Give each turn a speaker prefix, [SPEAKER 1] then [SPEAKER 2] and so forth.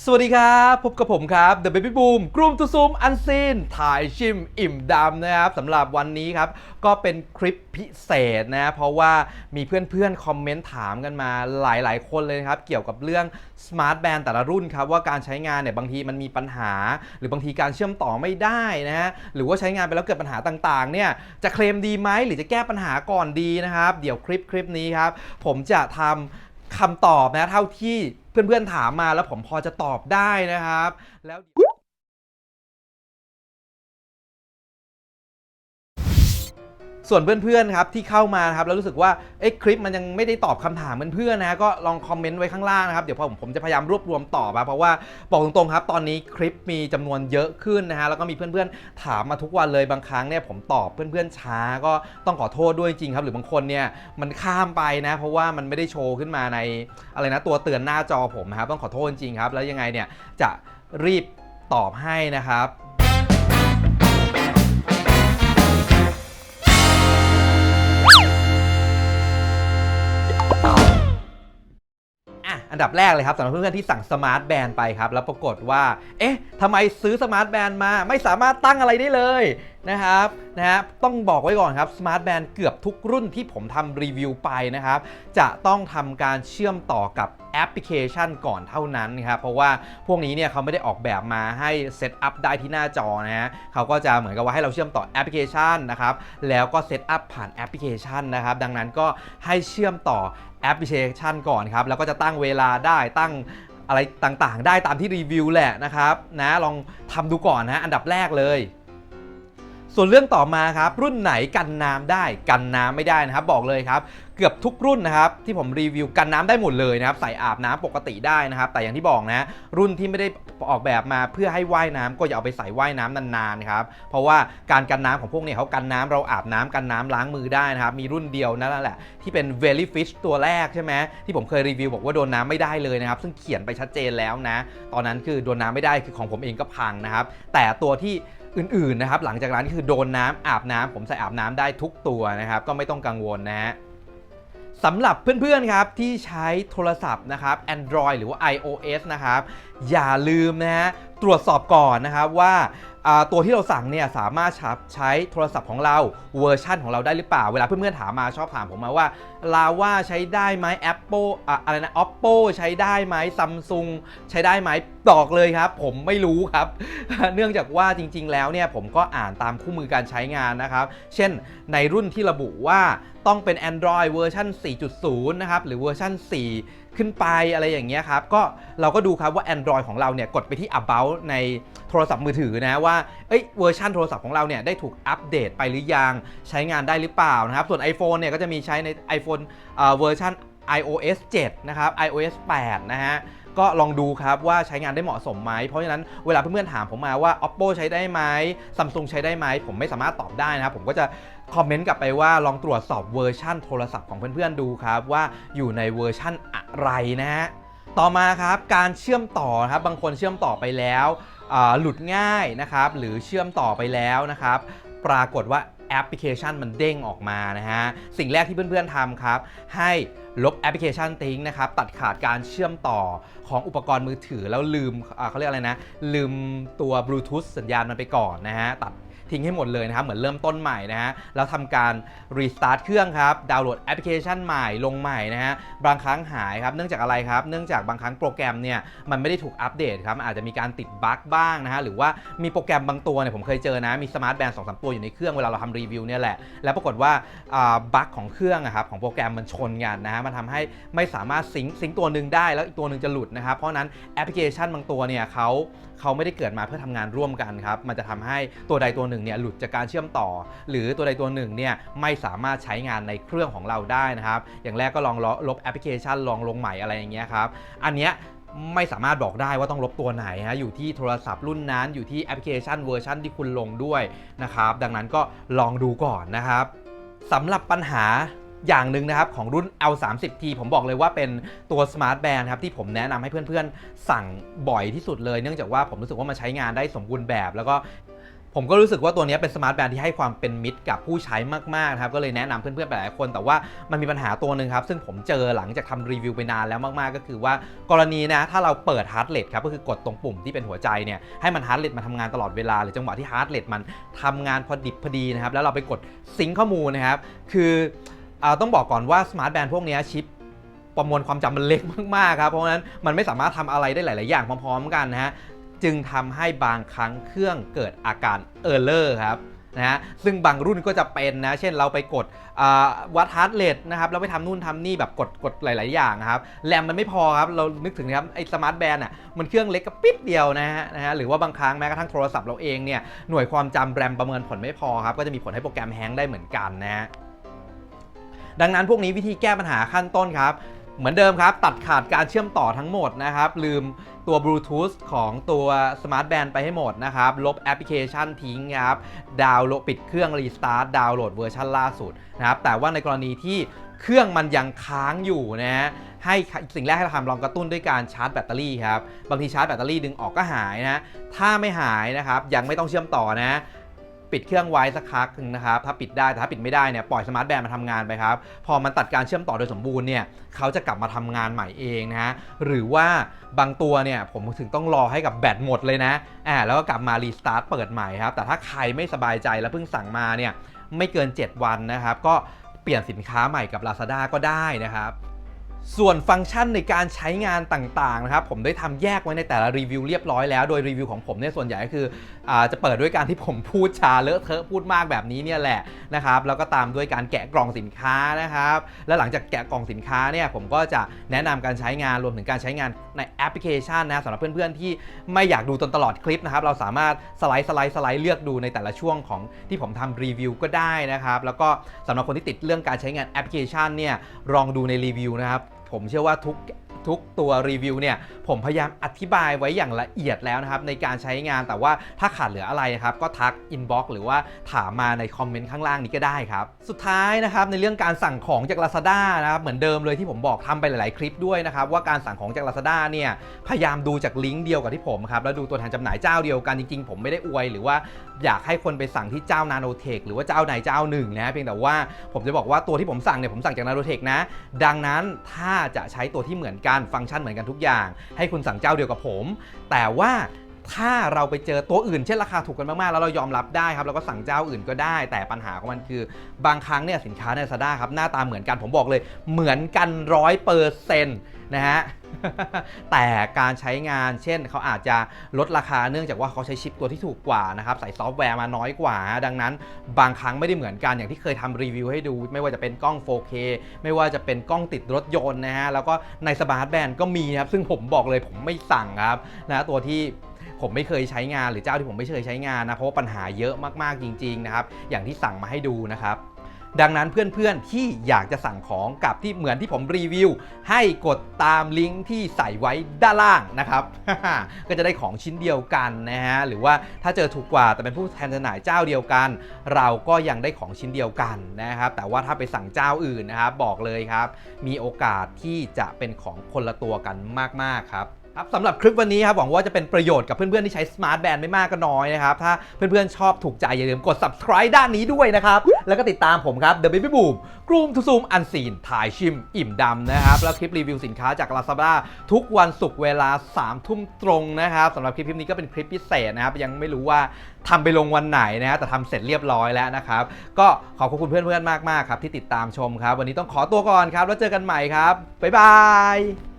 [SPEAKER 1] สวัสดีครับ พบกับผมครับ The Baby Boom กลุ่มตุซุมอันซีนถ่ายชิมอิ่มดำนะครับสำหรับวันนี้ครับ ก็เป็นคลิปพิเศษนะ เพราะว่ามีเพื่อนๆ คอมเมนต์ถามกันมาหลายๆ คนเลยนะครับ เกี่ยวกับเรื่อง Smart Band แต่ละรุ่นครับ ว่าการใช้งานเนี่ยบางทีมันมีปัญหา หรือบางทีการเชื่อมต่อไม่ได้นะฮะหรือว่าใช้งานไปแล้วเกิดปัญหาต่างๆเนี่ยจะเคลมดีไหมหรือจะแก้ปัญหาก่อนดีนะครับ เดี๋ยวคลิปคลิปนี้ครับผมจะทำ คำตอบนะเท่าที่เพื่อนๆถามมาแล้วผมพอจะตอบได้นะครับ แล้ว ส่วนเพื่อนๆครับที่เข้ามาครับแล้วรู้สึกว่าเอ๊ะคลิปมันยังไม่ได้ตอบคำถามเพื่อนๆนะก็ลองคอมเมนต์ไว้ข้างล่างนะครับเดี๋ยวผมผมจะพยายามรวบรวมตอบนะเพราะว่าบอกตรงๆครับ ตอนนี้คลิปมีจำนวนเยอะขึ้นนะฮะแล้วก็มีเพื่อนๆถามมาทุกวันเลยบางครั้งเนี่ยผมตอบเพื่อนๆช้าก็ต้องขอโทษด้วยจริงครับ หรือบางคนเนี่ยมันข้ามไปนะ เพราะว่ามันไม่ได้โชว์ขึ้นมาในอะไรนะตัวเตือนหน้าจอผมนะครับต้องขอโทษจริงครับ แล้วยังไงเนี่ยจะรีบตอบให้นะครับ ดับแรกเลยครับสำหรับเพื่อนๆที่สั่งสมาร์ทแบนไปครับ แล้วปรากฏว่า เอ๊ะทำไมซื้อสมาร์ทแบนมาไม่สามารถตั้งอะไรได้เลยนะครับนะฮะต้องบอกไว้ก่อนครับสมาร์ทแบนเกือบทุกรุ่นที่ผมทำรีวิวไปนะครับ จะต้องทำการเชื่อมต่อกับแอปพลิเคชันก่อนเท่านั้นครับเพราะว่าพวกนี้เนี่ยเขาไม่ได้ออกแบบมาให้เซตอัพได้ที่หน้าจอนะฮะเขาก็จะเหมือนกับว่าให้เราเชื่อมต่อแอปพลิเคชันนะครับแล้วก็เซตอัพผ่านแอปพลิเคชันนะครับดังนั้นก็ให้เชื่อมต่อ แอปพลิเคชันก่อนครับ แล้วก็จะตั้งเวลาได้ตั้งอะไรต่างๆ ได้ตามที่รีวิวแหละนะครับนะลองทำดูก่อนนะอันดับแรกเลย ส่วนเรื่องต่อมาครับ รุ่นไหนกันน้ำได้กันน้ำไม่ได้นะครับ บอกเลยครับ กือบทุกรุ่นนะครับที่ผมรีวิวกันน้ำได้หมดเลยนะครับใส่อาบน้ำปกติได้นะครับ แต่อย่างที่บอกนะรุ่นที่ไม่ได้ออกแบบมาเพื่อให้ว่ายน้ำก็อย่าเอาไปใส่ว่ายน้ำนานๆครับเพราะว่าการกันน้ำของพวกเนี้เขากันน้ำเราอาบน้ำกันน้ำล้างมือได้นะครับมีรุ่นเดียวนั่นแหละที่เป็น Very Fish ตัวแรกใช่ไหมที่ผมเคยรีวิวบอกว่าโดนน้ำไม่ได้เลยนะครับซึ่งเขียนไปชัดเจนแล้วนะ ตอนนั้นคือโดนน้ำไม่ได้คือของผมเองก็พังนะครับ แต่ตัวที่อื่นๆนะครับหลังจากนั้นคือโดนน้ำอาบน้ำผมใส่อาบน้ำได้ทุกตัวนะครับ ก็ไม่ต้องกังวลนะฮะ สำหรับเพื่อนๆครับที่ใช้โทรศัพท์นะครับ Android หรือว่า iOS นะครับ อย่าลืมนะฮะตรวจสอบก่อนนะครับว่าตัวที่เราสั่งเนี่ยสามารถใช้โทรศัพท์ของเราเวอร์ชั่นของเราได้หรือเปล่า เวลาเพื่อนๆถามมาชอบถามผมมาว่าลาว่าใช้ได้ไหม Apple อะอะไรนะ Oppo ใช้ได้ไหม Samsung ใช้ได้ไหม บอกเลยครับ ผมไม่รู้ครับ เนื่องจากว่าจริง ๆ แล้วเนี่ยผมก็อ่านตามคู่มือการใช้งานนะครับ เช่นในรุ่นที่ระบุว่าต้องเป็น Android เวอร์ชัน4.0 นะครับ หรือเวอร์ชัน4 ขึ้นไปอะไรอย่างเงี้ยครับ ก็เราก็ดูครับว่า Android ของเราเนี่ยกดไปที่ About ในโทรศัพท์มือถือนะว่า เอ้ยเวอร์ชันโทรศัพท์ของเราเนี่ยได้ถูกอัปเดตไปหรือยัง ใช้งานได้หรือเปล่านะครับ ส่วน iPhone เนี่ยก็จะมีใช้ใน iPhone เวอร์ชัน iOS 7 นะครับ iOS 8 นะฮะ ก็ลองดูครับว่าใช้งานได้เหมาะสมไหม เพราะฉะนั้นเวลาเพื่อนๆถามผมมาว่า Oppo ใช้ได้ไหม Samsung ใช้ได้ไหม ผมไม่สามารถตอบได้นะครับ ผมก็จะคอมเมนต์กลับไปว่าลองตรวจสอบเวอร์ชั่นโทรศัพท์ของเพื่อนๆดูครับ ว่าอยู่ในเวอร์ชั่นอะไรนะฮะต่อมาครับการเชื่อมต่อครับบางคนเชื่อมต่อไปแล้วหลุดง่ายนะครับหรือเชื่อมต่อไปแล้วนะครับปรากฏว่า แอปพลิเคชันมันเด้งออกมานะฮะ สิ่งแรกที่เพื่อนๆทำครับ ให้ลบแอปพลิเคชันทิ้งนะครับ ตัดขาดการเชื่อมต่อของอุปกรณ์มือถือแล้วลืมเขาเรียกอะไรนะ ลืมตัวบลูทูธสัญญาณมันไปก่อนนะฮะ ตัด ทิ้งให้หมดเลยนะครับเหมือนเริ่มต้นใหม่นะฮะแล้วทำการรีสตาร์ทเครื่องครับดาวน์โหลดแอปพลิเคชันใหม่ลงใหม่นะฮะบางครั้งหายครับเนื่องจากอะไรครับ เนื่องจากบางครั้งโปรแกรมเนี่ยมันไม่ได้ถูกอัปเดตครับอาจจะมีการติดบั๊กบ้างนะฮะหรือว่ามีโปรแกรมบางตัวเนี่ยผมเคยเจอนะมีสมาร์ทแบนด์สองสามตัวอยู่ในเครื่องเวลาเราทำรีวิวเนี่ยแหละแล้วปรากฏว่าบั๊กของเครื่องอะครับของโปรแกรมมันชนกันนะฮะมันทำให้ไม่สามารถซิงซิงตัวหนึ่งได้แล้วอีกตัวหนึ่งจะหลุดนะครับเพราะนั้นแอปพลิเคชันบางตัวเนี่ยเขา เขาไม่ได้เกิดมาเพื่อทำงานร่วมกันครับ มันจะทำให้ตัวใดตัวหนึ่งเนี่ยหลุดจากการเชื่อมต่อ หรือตัวใดตัวหนึ่งเนี่ยไม่สามารถใช้งานในเครื่องของเราได้นะครับ อย่างแรกก็ลองลบแอปพลิเคชันลองลงใหม่อะไรอย่างเงี้ยครับ อันเนี้ยไม่สามารถบอกได้ว่าต้องลบตัวไหนฮะอยู่ที่โทรศัพท์รุ่นนั้น อยู่ที่แอปพลิเคชันเวอร์ชันที่คุณลงด้วยนะครับ ดังนั้นก็ลองดูก่อนนะครับสำหรับปัญหา อย่างหนึ่งนะครับของรุ่น L30T ผมบอกเลยว่าเป็นตัว Smart Band ครับที่ผมแนะนำให้เพื่อนๆ สั่งบ่อยที่สุดเลย เนื่องจากว่าผมรู้สึกว่ามันใช้งานได้สมบูรณ์แบบ แล้วก็ผมก็รู้สึกว่าตัวนี้เป็นสมาร์ทแบนด์ที่ให้ความเป็นมิตรกับผู้ใช้มากๆครับก็เลยแนะนำเพื่อนๆไปหลายคน แต่ว่ามันมีปัญหาตัวหนึ่งครับ ซึ่งผมเจอหลังจากทำรีวิวไปนานแล้วมากๆ ก็คือว่ากรณีนะถ้าเราเปิดฮาร์ดเรทครับก็คือกดตรงปุ่มที่เป็นหัวใจเนี่ยให้มันฮาร์ดเรทมันทำงานตลอดเวลา หรือจังหวะที่ฮาร์ดเรทมันทำงานพอดิบพอดีนะครับแล้วเราไปกดซิงข้อมูลนะครับคือ ต้องบอกก่อนว่าสมาร์ทแบนด์พวกนี้ชิปประมวลความจำมันเล็กมากๆครับ เพราะฉะนั้นมันไม่สามารถทำอะไรได้หลาย ๆ อย่างพร้อม ๆ กันนะฮะ จึงทำให้บางครั้งเครื่องเกิดอาการเออร์เลอร์ครับนะฮะซึ่งบางรุ่นก็จะเป็นนะ เช่นเราไปกดวัดฮาร์ดเรทนะครับเราไปทำนู่นทำนี่แบบกดกดหลาย ๆ อย่างครับแรมมันไม่พอครับ เรานึกถึงนะครับไอ้สมาร์ทแบนด์อะมันเครื่องเล็กกับปิ๊บเดียวนะฮะนะฮะหรือว่าบางครั้งแม้กระทั่งโทรศัพท์เราเองเนี่ยหน่วยความจำแรมประเมินผลไม่พอครับก็จะมีผลให้โปรแกรมแฮงก์ได้เหมือนกันนะฮะ ดังนั้นพวกนี้วิธีแก้ปัญหาขั้นต้นครับเหมือนเดิมครับ ตัดขาดการเชื่อมต่อทั้งหมดนะครับ ลืมตัวบลูทูธของตัวสมาร์ทแบนด์ไปให้หมดนะครับ ลบแอปพลิเคชันทิ้งครับ ดาวน์โหลดปิดเครื่องรีสตาร์ทดาวน์โหลดเวอร์ชันล่าสุดนะครับ แต่ว่าในกรณีที่เครื่องมันยังค้างอยู่นะฮะให้สิ่งแรกให้เราทำลองกระตุ้นด้วยการชาร์จแบตเตอรี่ครับ บางทีชาร์จแบตเตอรี่ดึงออกก็หายนะ ถ้าไม่หายนะครับยังไม่ต้องเชื่อมต่อนะ ปิดเครื่องไว้สักพักนึงนะครับถ้าปิดได้แต่ถ้าปิดไม่ได้เนี่ยปล่อยสมาร์ทแบนมาทำงานไปครับพอมันตัดการเชื่อมต่อโดยสมบูรณ์เนี่ยเขาจะกลับมาทำงานใหม่เองนะฮะหรือว่าบางตัวเนี่ยผมถึงต้องรอให้กับแบตหมดเลยนะอ่าแล้วก็กลับมารีสตาร์ทเปิดใหม่ครับแต่ถ้าใครไม่สบายใจแล้วเพิ่งสั่งมาเนี่ยไม่เกิน 7 วันนะครับก็เปลี่ยนสินค้าใหม่กับ Lazada ก็ได้นะครับ ส่วนฟังก์ชันในการใช้งานต่างๆนะครับผมได้ทำแยกไว้ในแต่ละรีวิวเรียบร้อยแล้วโดยรีวิวของผมเนี่ยส่วนใหญ่ก็คืออจะเปิดด้วยการที่ผมพูดชาเลอะเทอะพูดมากแบบนี้เนี่ยแหละนะครับแล้วก็ตามด้วยการแกะกล่องสินค้านะครับแล้วหลังจากแกะกล่องสินค้าเนี่ยผมก็จะแนะนำการใช้งานรวมถึงการใช้งานในแอปพลิเคชันนะสำหรับเพื่อนๆที่ไม่อยากดูจนตลอดคลิปนะครับเราสามารถสไลด์สไลด์สไลด์เลือกดูในแต่ละช่วงของที่ผมทำรีวิวก็ได้นะครับแล้วก็สำหรับคนที่ติดเรื่องการใช้งานแอปพลิเคชันเนี่ยลองดูในรีวิวนะครับ ผมเชื่อว่าทุก ทุกตัวรีวิวเนี่ยผมพยายามอธิบายไว้อย่างละเอียดแล้วนะครับในการใช้งานแต่ว่าถ้าขาดเหลืออะไรครับก็ทักอินบ็อกซ์หรือว่าถามมาในคอมเมนต์ข้างล่างนี้ก็ได้ครับ สุดท้ายนะครับในเรื่องการสั่งของจาก Lazada นะครับเหมือนเดิมเลยที่ผมบอกทำไปหลาย ๆ คลิปด้วยนะครับว่าการสั่งของจาก Lazada เนี่ยพยายามดูจากลิงก์เดียวกับที่ผมครับแล้วดูตัวแทนจำหน่ายเจ้าเดียวกันจริง ๆ ผมไม่ได้อวยหรือว่าอยากให้คนไปสั่งที่เจ้านาโนเทคหรือว่าเจ้าใดเจ้าหนึ่งนะเพียงแต่ว่าผมจะบอกว่าตัวที่ผมสั่งเนี่ยผมสั่งจากนาโนเทคนะ ดังนั้นถ้าจะใช้ตัวที่เหมือนกันฟังก์ชันเหมือนกันทุกอย่าง ให้คุณสั่งเจ้าเดียวกับผม แต่ว่า ถ้าเราไปเจอตัวอื่นเช่นราคาถูกกันมากๆ แล้วเรายอมรับได้ครับเราก็สั่งเจ้าอื่นก็ได้ แต่ปัญหาของมันคือบางครั้งเนี่ยสินค้าใน Lazada ครับหน้าตาเหมือนกันผมบอกเลย เหมือนกันร้อยเปอร์เซ็นต์นะฮะแต่การใช้งานเช่นเขาอาจจะลดราคาเนื่องจากว่าเขาใช้ชิปตัวที่ถูกกว่านะครับใส่ซอฟต์แวร์มาน้อยกว่า ดังนั้นบางครั้งไม่ได้เหมือนกันอย่างที่เคยทำรีวิวให้ดู ไม่ว่าจะเป็นกล้อง 4K ไม่ว่าจะเป็นกล้องติดรถยนต์นะฮะแล้วก็ในสมาร์ทแบนด์ก็มีครับซึ่งผมบอกเลยผมไม่สั่งครับนะตัวที่ ผมไม่เคยใช้งานหรือเจ้าที่ผมไม่เคยใช้งานนะเพราะว่าปัญหาเยอะมากๆจริงๆนะครับอย่างที่สั่งมาให้ดูนะครับดังนั้นเพื่อนๆที่อยากจะสั่งของกับที่เหมือนที่ผมรีวิว ให้กดตามลิงก์ที่ใส่ไว้ด้านล่างนะครับ ก็จะได้ของชิ้นเดียวกันนะฮะหรือว่าถ้าเจอถูกกว่าแต่เป็นผู้แทนจำหน่ายเจ้าเดียวกัน เราก็ยังได้ของชิ้นเดียวกันนะครับ แต่ว่าถ้าไปสั่งเจ้าอื่นนะครับบอกเลยครับ มีโอกาสที่จะเป็นของคนละตัวกันมากๆครับ ครับสำหรับคลิปวันนี้ครับหวังว่าจะเป็นประโยชน์กับเพื่อนๆที่ใช้ Smart Band ไม่มากก็น้อยนะครับ ถ้าเพื่อนๆชอบถูกใจอย่าลืมกด subscribe ด้านนี้ด้วยนะครับ แล้วก็ติดตามผมครับ The Baby Boom กลุ่มทุซูมอันซีนถ่ายชิมอิ่มดำนะครับ แล้วคลิปรีวิวสินค้าจาก Lazada ทุกวันศุกร์เวลา3ทุ่มตรงนะครับสำหรับคลิปนี้ก็เป็นคลิปพิเศษนะครับยังไม่รู้ว่าทำไปลงวันไหนนะฮะแต่ทำเสร็จเรียบร้อยแล้วนะครับก็ขอบคุณเพื่อนๆมากๆครับที่ติดตามชมครับ วันนี้ต้องขอตัวก่อนครับแล้วเจอกันใหม่ครับบ๊ายบาย